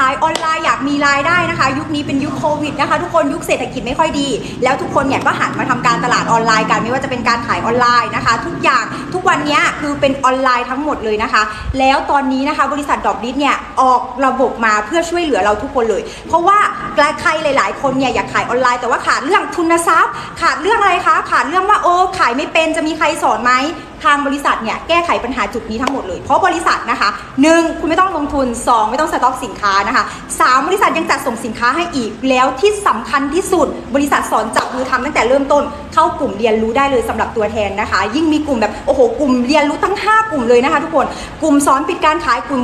ขายออนไลน์อยากมีรายได้นะคะ ยุคนี้เป็นยุคโควิดนะคะ ทุกคนยุคเศรษฐกิจไม่ค่อยดี แล้วทุกคนเนี่ยก็หันมาทำการตลาดออนไลน์กันไม่ว่าจะเป็นการขายออนไลน์นะคะ ทุกอย่างทุกวันนี้คือเป็นออนไลน์ทั้งหมดเลยนะคะ แล้วตอนนี้นะคะบริษัทดอกดิสเนี่ยออกระบบมาเพื่อช่วยเหลือเราทุกคนเลย เพราะว่าใครหลาย ๆ คนเนี่ยอยากขายออนไลน์แต่ว่าขาดเรื่องทุนทรัพย์ ขาดเรื่องอะไรคะขาดเรื่องว่าโอ้ขายไม่เป็นจะมีใครสอนไหม ทางบริษัทเนี่ยแก้ไขปัญหาจุดนี้ทั้งหมดเลย เพราะบริษัทนะคะ 1. คุณไม่ต้องลงทุน 2. ไม่ต้องสต็อกสินค้านะคะ 3. บริษัทยังจัดส่งสินค้าให้อีกแล้วที่สำคัญที่สุด บริษัทสอนจับมือทำตั้งแต่เริ่มต้น เข้ากลุ่มเรียนรู้ได้เลยสำหรับตัวแทนนะคะ ยิ่งมีกลุ่มแบบโอ้โหกลุ่มเรียนรู้ทั้ง 5 กลุ่มเลยนะคะ ทุกคนกลุ่มสอนปิดการขายกลุ่ม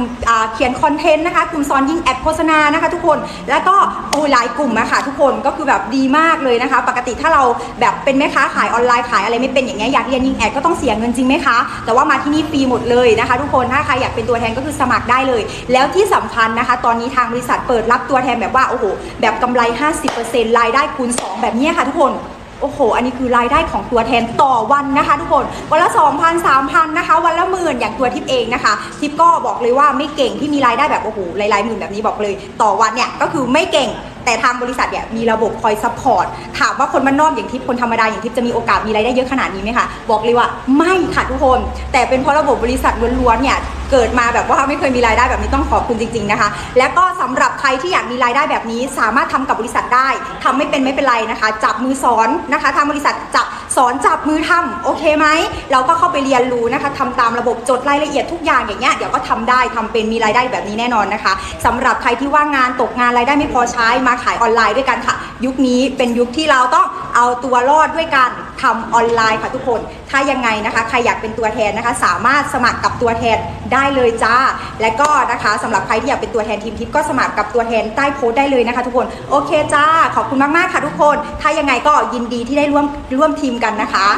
เขียนคอนเทนต์นะคะกลุ่มสอนยิงแอดโฆษณานะคะ ทุกคนแล้วก็โอ้หลายกลุ่มอะค่ะทุกคนก็คือแบบดีมากเลยนะคะ ปกติถ้าเราแบบเป็นแม่ค้าขายออนไลน์ขายอะไรไม่เป็นอย่างเงี้ยอยากเรียนยิงแอดก็ต้องเสียเงินจริงไหมคะ แต่ว่ามาที่นี่ฟรีหมดเลยนะคะ ทุกคนถ้าใครอยากเป็นตัวแทนก็คือสมัครได้เลย แล้วที่สำคัญนะคะ ตอนนี้ทางบริษัทเปิดรับตัวแทนแบบว่าโอ้โหแบบกำไร 50%รายได้คูณ 2 แบบนี้ค่ะทุกคนโอ้โห อันนี้คือรายได้ของตัวแทนต่อวันนะคะ ทุกคน วันละ 2,000 3,000 นะคะ วันละหมื่นอย่างตัวทิปเองนะคะ ทิปก็บอกเลยว่าไม่เก่งที่มีรายได้แบบโอ้โหหลายๆหมื่นแบบนี้บอกเลย ต่อวันเนี่ยก็คือไม่เก่ง แต่ทางบริษัทเนี่ยมีระบบคอยซัพพอร์ตถามว่าคนบ้านนอกอย่างทิพย์คนธรรมดาอย่างทิพย์จะมีโอกาสมีรายได้เยอะขนาดนี้ไหมคะบอกเลยว่าไม่ค่ะทุกคน แต่เป็นเพราะระบบบริษัทล้วนๆเนี่ยเกิดมาแบบว่าไม่เคยมีรายได้แบบนี้ต้องขอบคุณจริง ๆนะคะ และก็สำหรับใครที่อยากมีรายได้แบบนี้ สามารถทำกับบริษัทได้ทำไม่เป็นไม่เป็นไรนะคะ จับมือสอนนะคะทางบริษัทจับ สอนจับมือทำโอเคไหมเราก็เข้าไปเรียนรู้นะคะทำตามระบบจดรายละเอียดทุกอย่างอย่างเงี้ยเดี๋ยวก็ทำได้ทำเป็นมีรายได้แบบนี้แน่นอนนะคะสำหรับใครที่ว่างงานตกงานรายได้ไม่พอใช้มาขายออนไลน์ด้วยกันค่ะ ยุคนี้เป็นยุคที่เราต้อง เอาตัวรอดด้วยการทำออนไลน์ค่ะทุกคน ถ้ายังไงนะคะ ใครอยากเป็นตัวแทนนะคะ สามารถสมัครกับตัวแทนได้เลยจ้า และก็นะคะสำหรับใครที่อยากเป็นตัวแทนทีมทิปก็สมัครกับตัวแทนใต้โพสต์ได้เลยนะคะ ทุกคน โอเคจ้า ขอบคุณมากๆค่ะทุกคน ถ้ายังไงก็ยินดีที่ได้ร่วมร่วมทีมกันนะคะ